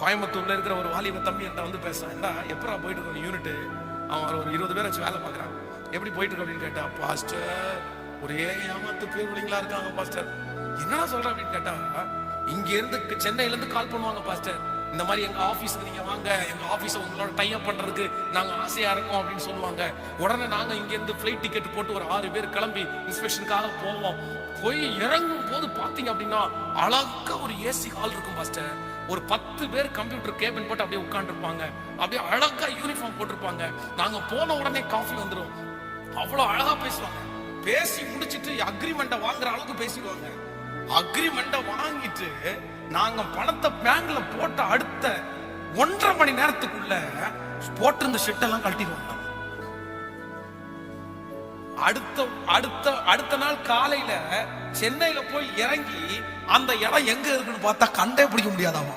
கோயம்புத்தூர்ல இருக்கிற ஒரு வாலிப தம்பி என்கிட்ட வந்து பேசுறான். என்ன எப்படா போயிட்டு இருக்க யூனிட் அவன் ஒரு இருபது பேர் வச்சு வேலை பார்க்குறான். எப்படி போயிட்டு இருக்கு? அப்படின்னு கேட்டா பாஸ்டர் ஒரே ஏமாத்து பேர் பிள்ளைங்களா இருக்காங்க பாஸ்டர் என்னடா சொல்ற? அப்படின்னு கேட்டா இங்க இருந்து சென்னையில இருந்து கால் பண்ணுவாங்க பாஸ்டர் இந்த மாதிரி எங்க ஆபீஸ்க்கு நீங்க வாங்க எங்க ஆஃபீஸை உங்களோட டைப் பண்றதுக்கு நாங்க ஆசையா இருக்கோம் அப்படின்னு சொல்லுவாங்க. உடனே நாங்க இங்க இருந்து டிக்கெட் போட்டு ஒரு ஆறு பேர் கிளம்பி இன்ஸ்பெக்ஷனுக்காக போவோம். போய் இறங்கும் போது பாத்தீங்க அப்படின்னா அழகா ஒரு ஏசி ஹால் இருக்கும் பாஸ்டர் ஒரு பத்து பேர் கம்ப்யூட்டர் கேபின் போட்டு அப்படியே உட்காந்துருப்பாங்க அப்படியே அழகா யூனிஃபார்ம் போட்டிருப்பாங்க. நாங்க போன உடனே காஃபி வந்துடும் அவ்வளவு அழகா பேசுவாங்க. பேசி முடிச்சிட்டு அக்ரிமெண்ட்டை வாங்குற அளவுக்கு பேசிடுவாங்க. அக்ரிமெண்ட்டை வாங்கிட்டு நாங்க பணத்தை பேங்க்ல போட்ட அடுத்த ஒன்றரை மணி நேரத்துக்குள்ள போட்டிருந்த ஷெட்டெல்லாம் கழட்டிடுவாங்க. அடுத்த அடுத்த அடுத்த நாள் காலையில சென்னையில போய் இறங்கி அந்த இடம் எங்க இருக்குன்னு பார்த்தா கண்டே பிடிக்க முடியாதாமா?